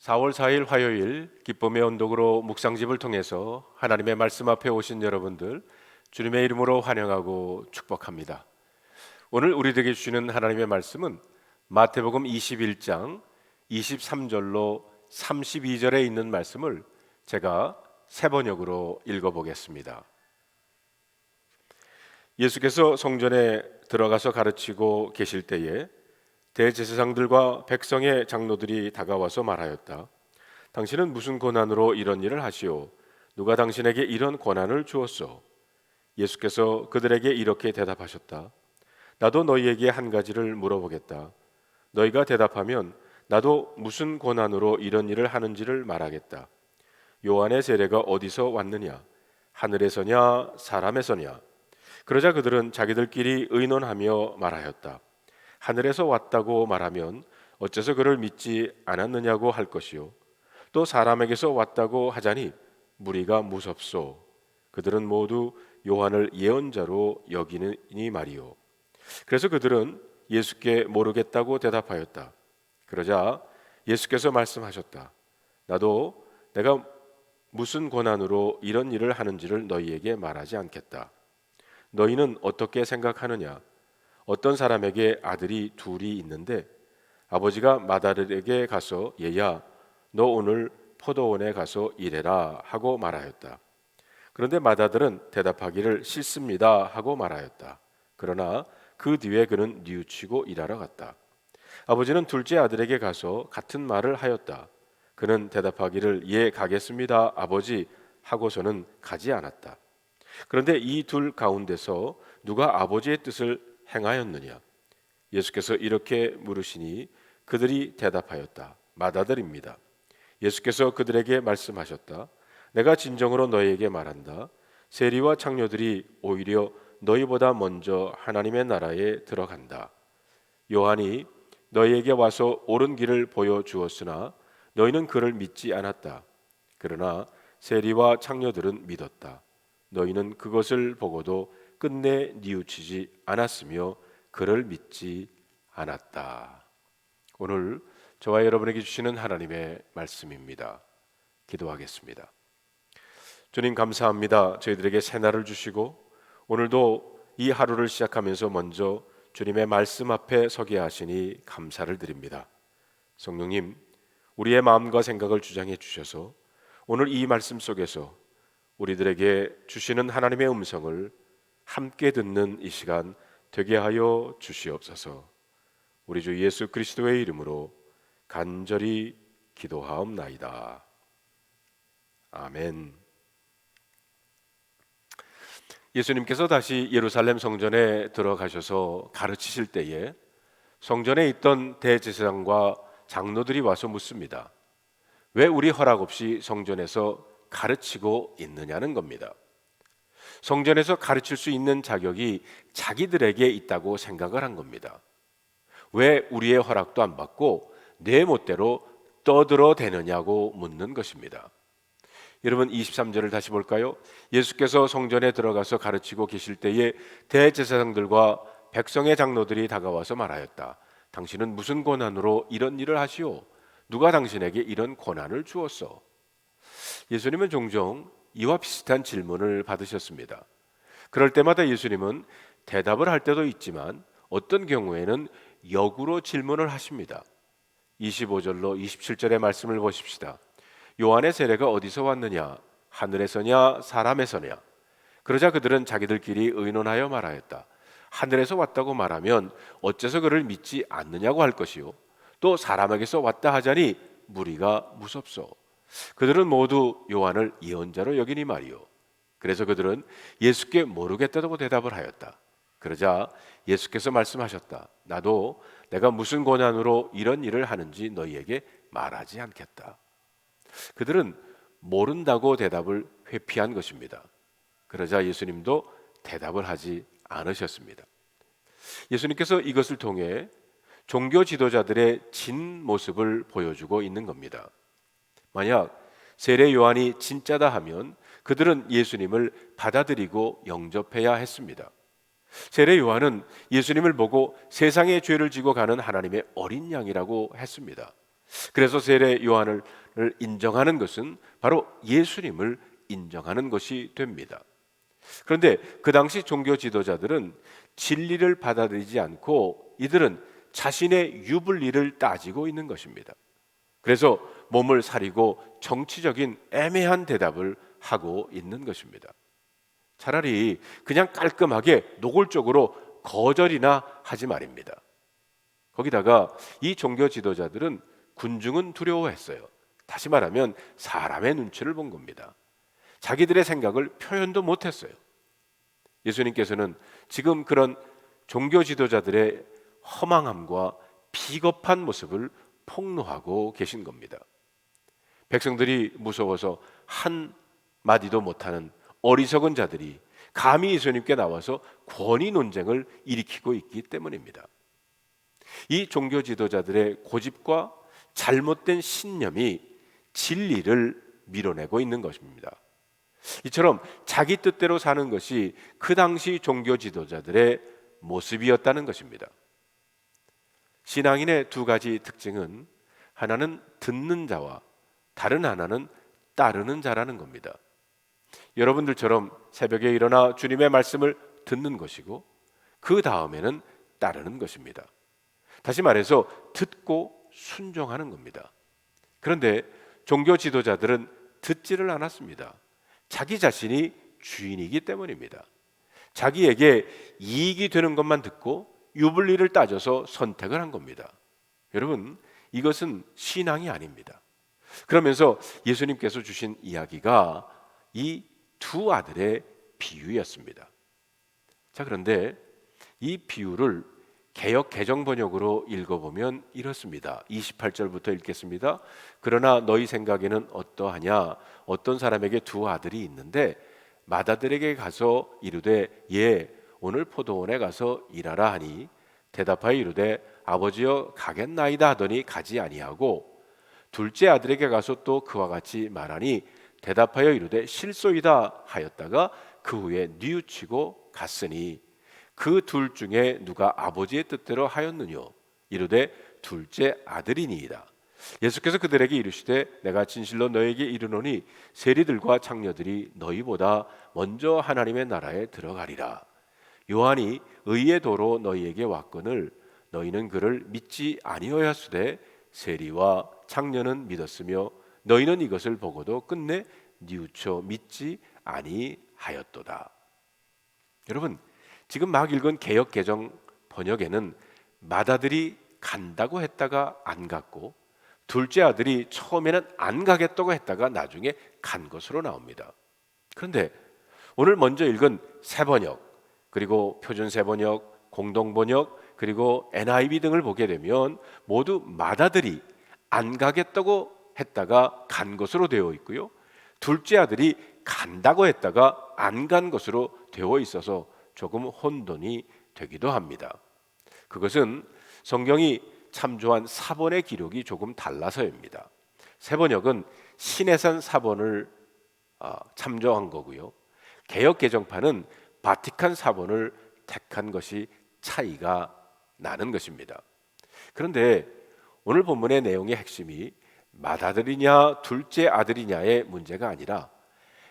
4월 4일 화요일 기쁨의 언덕으로 묵상집을 통해서 하나님의 말씀 앞에 오신 여러분들 주님의 이름으로 환영하고 축복합니다. 오늘 우리에게 주시는 하나님의 말씀은 마태복음 21장 23절로 32절에 있는 말씀을 제가 세 번역으로 읽어 보겠습니다. 예수께서 성전에 들어가서 가르치고 계실 때에 대제사장들과 백성의 장로들이 다가와서 말하였다. 당신은 무슨 권한으로 이런 일을 하시오? 누가 당신에게 이런 권한을 주었소? 예수께서 그들에게 이렇게 대답하셨다. 나도 너희에게 한 가지를 물어보겠다. 너희가 대답하면 나도 무슨 권한으로 이런 일을 하는지를 말하겠다. 요한의 세례가 어디서 왔느냐? 하늘에서냐? 사람에서냐? 그러자 그들은 자기들끼리 의논하며 말하였다. 하늘에서 왔다고 말하면 어째서 그를 믿지 않았느냐고 할 것이요. 또 사람에게서 왔다고 하자니 무리가 무섭소. 그들은 모두 요한을 예언자로 여기느니 말이요. 그래서 그들은 예수께 모르겠다고 대답하였다. 그러자 예수께서 말씀하셨다. 나도 내가 무슨 권한으로 이런 일을 하는지를 너희에게 말하지 않겠다. 너희는 어떻게 생각하느냐? 어떤 사람에게 아들이 둘이 있는데 아버지가 마다들에게 가서 얘야 너 오늘 포도원에 가서 일해라 하고 말하였다. 그런데 마다들은 대답하기를 싫습니다 하고 말하였다. 그러나 그 뒤에 그는 뉘우치고 일하러 갔다. 아버지는 둘째 아들에게 가서 같은 말을 하였다. 그는 대답하기를 예 가겠습니다 아버지 하고서는 가지 않았다. 그런데 이 둘 가운데서 누가 아버지의 뜻을 행하였느냐? 예수께서 이렇게 물으시니 그들이 대답하였다. 마다들입니다. 예수께서 그들에게 말씀하셨다. 내가 진정으로 너희에게 말한다. 세리와 창녀들이 오히려 너희보다 먼저 하나님의 나라에 들어간다. 요한이 너희에게 와서 옳은 길을 보여 주었으나 너희는 그를 믿지 않았다. 그러나 세리와 창녀들은 믿었다. 너희는 그것을 보고도 끝내 뉘우치지 않았으며 그를 믿지 않았다. 오늘 저와 여러분에게 주시는 하나님의 말씀입니다. 기도하겠습니다. 주님 감사합니다. 저희들에게 새날을 주시고 오늘도 이 하루를 시작하면서 먼저 주님의 말씀 앞에 서게 하시니 감사를 드립니다. 성령님, 우리의 마음과 생각을 주장해 주셔서 오늘 이 말씀 속에서 우리들에게 주시는 하나님의 음성을 함께 듣는 이 시간 되게 하여 주시옵소서. 우리 주 예수 그리스도의 이름으로 간절히 기도하옵나이다. 아멘. 예수님께서 다시 예루살렘 성전에 들어가셔서 가르치실 때에 성전에 있던 대제사장과 장로들이 와서 묻습니다. 왜 우리 허락 없이 성전에서 가르치고 있느냐는 겁니다. 성전에서 가르칠 수 있는 자격이 자기들에게 있다고 생각을 한 겁니다. 왜 우리의 허락도 안 받고 내 멋대로 떠들어 대느냐고 묻는 것입니다. 여러분 23절을 다시 볼까요? 예수께서 성전에 들어가서 가르치고 계실 때에 대제사장들과 백성의 장로들이 다가와서 말하였다. 당신은 무슨 권한으로 이런 일을 하시오? 누가 당신에게 이런 권한을 주었어? 예수님은 종종 이와 비슷한 질문을 받으셨습니다. 그럴 때마다 예수님은 대답을 할 때도 있지만 어떤 경우에는 역으로 질문을 하십니다. 25절로 27절의 말씀을 보십시다. 요한의 세례가 어디서 왔느냐? 하늘에서냐? 사람에서냐? 그러자 그들은 자기들끼리 의논하여 말하였다. 하늘에서 왔다고 말하면 어째서 그를 믿지 않느냐고 할 것이요. 또 사람에게서 왔다 하자니 무리가 무섭소. 그들은 모두 요한을 예언자로 여기니 말이요. 그래서 그들은 예수께 모르겠다고 대답을 하였다. 그러자 예수께서 말씀하셨다. 나도 내가 무슨 권한으로 이런 일을 하는지 너희에게 말하지 않겠다. 그들은 모른다고 대답을 회피한 것입니다. 그러자 예수님도 대답을 하지 않으셨습니다. 예수님께서 이것을 통해 종교 지도자들의 진 모습을 보여주고 있는 겁니다. 만약 세례 요한이 진짜다 하면 그들은 예수님을 받아들이고 영접해야 했습니다. 세례 요한은 예수님을 보고 세상의 죄를 지고 가는 하나님의 어린 양이라고 했습니다. 그래서 세례 요한을 인정하는 것은 바로 예수님을 인정하는 것이 됩니다. 그런데 그 당시 종교 지도자들은 진리를 받아들이지 않고 이들은 자신의 유불리를 따지고 있는 것입니다. 그래서 몸을 사리고 정치적인 애매한 대답을 하고 있는 것입니다. 차라리 그냥 깔끔하게 노골적으로 거절이나 하지 말입니다. 거기다가 이 종교 지도자들은 군중은 두려워했어요. 다시 말하면 사람의 눈치를 본 겁니다. 자기들의 생각을 표현도 못했어요. 예수님께서는 지금 그런 종교 지도자들의 허망함과 비겁한 모습을 폭로하고 계신 겁니다. 백성들이 무서워서 한 마디도 못하는 어리석은 자들이 감히 예수님께 나와서 권위 논쟁을 일으키고 있기 때문입니다. 이 종교 지도자들의 고집과 잘못된 신념이 진리를 밀어내고 있는 것입니다. 이처럼 자기 뜻대로 사는 것이 그 당시 종교 지도자들의 모습이었다는 것입니다. 신앙인의 두 가지 특징은 하나는 듣는 자와 다른 하나는 따르는 자라는 겁니다. 여러분들처럼 새벽에 일어나 주님의 말씀을 듣는 것이고 그 다음에는 따르는 것입니다. 다시 말해서 듣고 순종하는 겁니다. 그런데 종교 지도자들은 듣지를 않았습니다. 자기 자신이 주인이기 때문입니다. 자기에게 이익이 되는 것만 듣고 유불리를 따져서 선택을 한 겁니다. 여러분, 이것은 신앙이 아닙니다. 그러면서 예수님께서 주신 이야기가 이 두 아들의 비유였습니다. 자, 그런데 이 비유를 개역 개정 번역으로 읽어보면 이렇습니다. 28절부터 읽겠습니다. 그러나 너희 생각에는 어떠하냐? 어떤 사람에게 두 아들이 있는데 맏아들에게 가서 이르되 예 오늘 포도원에 가서 일하라 하니 대답하여 이르되 아버지여 가겠나이다 하더니 가지 아니하고 둘째 아들에게 가서 또 그와 같이 말하니 대답하여 이르되 실소이다 하였다가 그 후에 뉘우치고 갔으니 그 둘 중에 누가 아버지의 뜻대로 하였느뇨? 이르되 둘째 아들이니이다. 예수께서 그들에게 이르시되 내가 진실로 너에게 이르노니 세리들과 장녀들이 너희보다 먼저 하나님의 나라에 들어가리라. 요한이 의의 도로 너희에게 왔거늘 너희는 그를 믿지 아니하였으되 세리와 장녀는 믿었으며 너희는 이것을 보고도 끝내 뉘우쳐 믿지 아니하였도다. 여러분 지금 막 읽은 개역 개정 번역에는 맏아들이 간다고 했다가 안 갔고 둘째 아들이 처음에는 안 가겠다고 했다가 나중에 간 것으로 나옵니다. 그런데 오늘 먼저 읽은 새 번역 그리고 표준 새 번역, 공동 번역 그리고 NIV 등을 보게 되면 모두 맏아들이 안 가겠다고 했다가 간 것으로 되어 있고요. 둘째 아들이 간다고 했다가 안 간 것으로 되어 있어서 조금 혼돈이 되기도 합니다. 그것은 성경이 참조한 사본의 기록이 조금 달라서입니다. 세번역은 신해산 사본을 아, 참조한 거고요. 개역 개정판은 바티칸 사본을 택한 것이 차이가 나는 것입니다. 그런데 오늘 본문의 내용의 핵심이 맏아들이냐 둘째 아들이냐의 문제가 아니라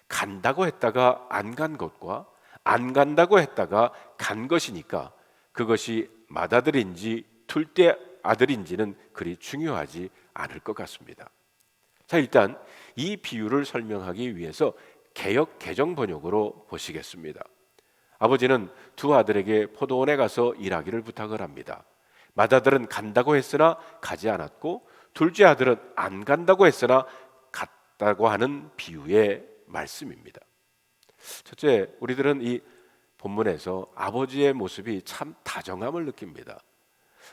간다고 했다가 안 간 것과 안 간다고 했다가 간 것이니까 그것이 맏아들인지 둘째 아들인지는 그리 중요하지 않을 것 같습니다. 자, 일단 이 비유를 설명하기 위해서 개역 개정 번역으로 보시겠습니다. 아버지는 두 아들에게 포도원에 가서 일하기를 부탁을 합니다. 맏아들은 간다고 했으나 가지 않았고 둘째 아들은 안 간다고 했으나 갔다고 하는 비유의 말씀입니다. 첫째, 우리들은 이 본문에서 아버지의 모습이 참 다정함을 느낍니다.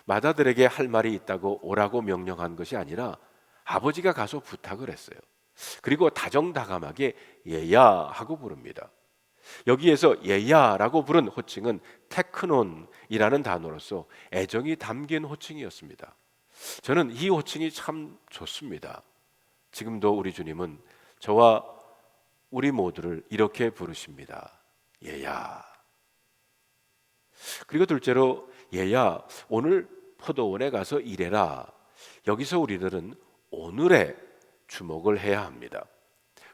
맏아들에게 할 말이 있다고 오라고 명령한 것이 아니라 아버지가 가서 부탁을 했어요. 그리고 다정다감하게 얘야 하고 부릅니다. 여기에서 얘야라고 부른 호칭은 테크논이라는 단어로서 애정이 담긴 호칭이었습니다. 저는 이 호칭이 참 좋습니다. 지금도 우리 주님은 저와 우리 모두를 이렇게 부르십니다. 얘야. 그리고 둘째로 얘야 오늘 포도원에 가서 일해라. 여기서 우리들은 오늘에 주목을 해야 합니다.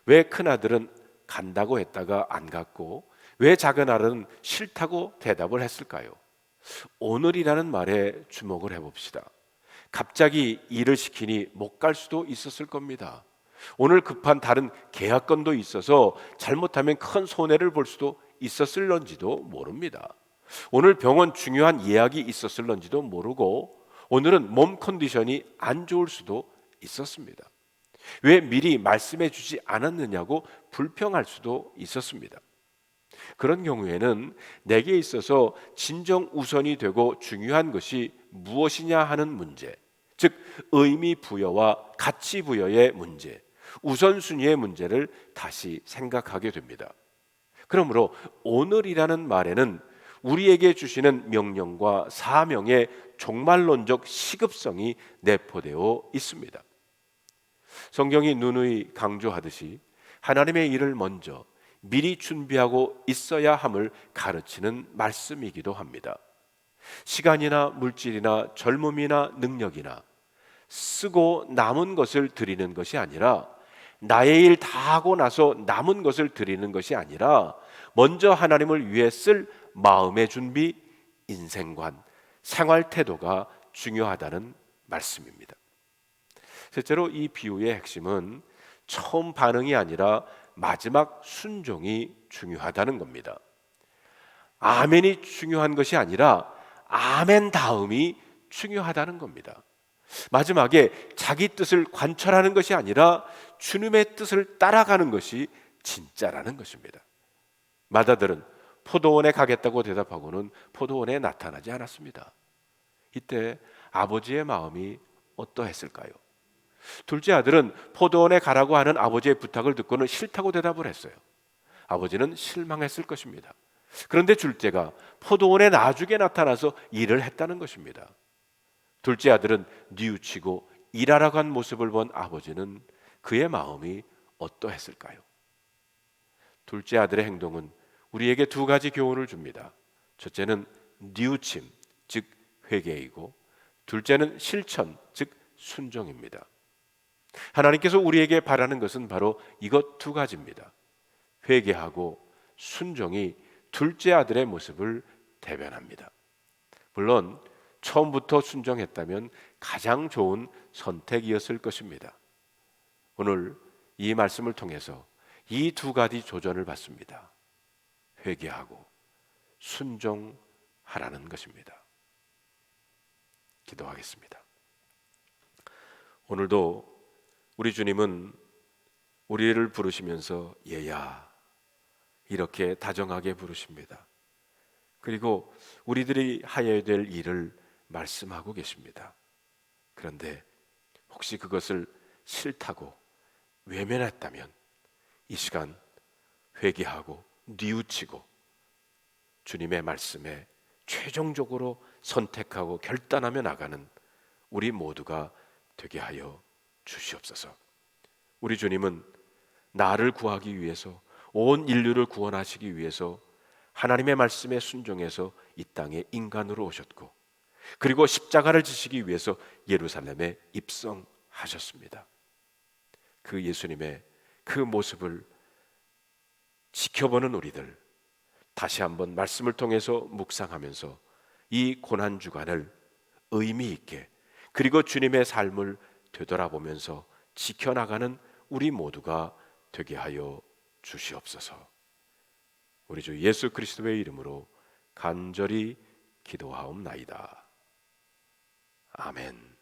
왜 큰아들은 간다고 했다가 안 갔고 왜 작은 아들은 싫다고 대답을 했을까요? 오늘이라는 말에 주목을 해봅시다. 갑자기 일을 시키니 못 갈 수도 있었을 겁니다. 오늘 급한 다른 계약건도 있어서 잘못하면 큰 손해를 볼 수도 있었을런지도 모릅니다. 오늘 병원 중요한 예약이 있었을런지도 모르고 오늘은 몸 컨디션이 안 좋을 수도 있었습니다. 왜 미리 말씀해 주지 않았느냐고 불평할 수도 있었습니다. 그런 경우에는 내게 있어서 진정 우선이 되고 중요한 것이 무엇이냐 하는 문제, 즉 의미 부여와 가치 부여의 문제, 우선순위의 문제를 다시 생각하게 됩니다. 그러므로 오늘이라는 말에는 우리에게 주시는 명령과 사명의 종말론적 시급성이 내포되어 있습니다. 성경이 누누이 강조하듯이 하나님의 일을 먼저 미리 준비하고 있어야 함을 가르치는 말씀이기도 합니다. 시간이나 물질이나 젊음이나 능력이나 쓰고 남은 것을 드리는 것이 아니라 나의 일 다 하고 나서 남은 것을 드리는 것이 아니라 먼저 하나님을 위해 쓸 마음의 준비, 인생관, 생활 태도가 중요하다는 말씀입니다. 실제로 이 비유의 핵심은 처음 반응이 아니라 마지막 순종이 중요하다는 겁니다. 아멘이 중요한 것이 아니라 아멘 다음이 중요하다는 겁니다. 마지막에 자기 뜻을 관철하는 것이 아니라 주님의 뜻을 따라가는 것이 진짜라는 것입니다. 마다들은 포도원에 가겠다고 대답하고는 포도원에 나타나지 않았습니다. 이때 아버지의 마음이 어떠했을까요? 둘째 아들은 포도원에 가라고 하는 아버지의 부탁을 듣고는 싫다고 대답을 했어요. 아버지는 실망했을 것입니다. 그런데 둘째가 포도원에 나중에 나타나서 일을 했다는 것입니다. 둘째 아들은 뉘우치고 일하러 간 모습을 본 아버지는 그의 마음이 어떠했을까요? 둘째 아들의 행동은 우리에게 두 가지 교훈을 줍니다. 첫째는 뉘우침, 즉 회개이고 둘째는 실천, 즉 순종입니다. 하나님께서 우리에게 바라는 것은 바로 이것 두 가지입니다. 회개하고 순종이 둘째 아들의 모습을 대변합니다. 물론 처음부터 순종했다면 가장 좋은 선택이었을 것입니다. 오늘 이 말씀을 통해서 이 두 가지 조전을 받습니다. 회개하고 순종하라는 것입니다. 기도하겠습니다. 오늘도 우리 주님은 우리를 부르시면서 얘야 이렇게 다정하게 부르십니다. 그리고 우리들이 하여야 될 일을 말씀하고 계십니다. 그런데 혹시 그것을 싫다고 외면했다면 이 시간 회개하고 뉘우치고 주님의 말씀에 최종적으로 선택하고 결단하며 나가는 우리 모두가 되게 하여 주시옵소서. 우리 주님은 나를 구하기 위해서 온 인류를 구원하시기 위해서 하나님의 말씀에 순종해서 이 땅에 인간으로 오셨고 그리고 십자가를 지시기 위해서 예루살렘에 입성하셨습니다. 그 예수님의 그 모습을 지켜보는 우리들 다시 한번 말씀을 통해서 묵상하면서 이 고난 주간을 의미 있게 그리고 주님의 삶을 되돌아보면서 지켜나가는 우리 모두가 되게 하여 주시옵소서. 우리 주 예수 그리스도의 이름으로 간절히 기도하옵나이다. 아멘.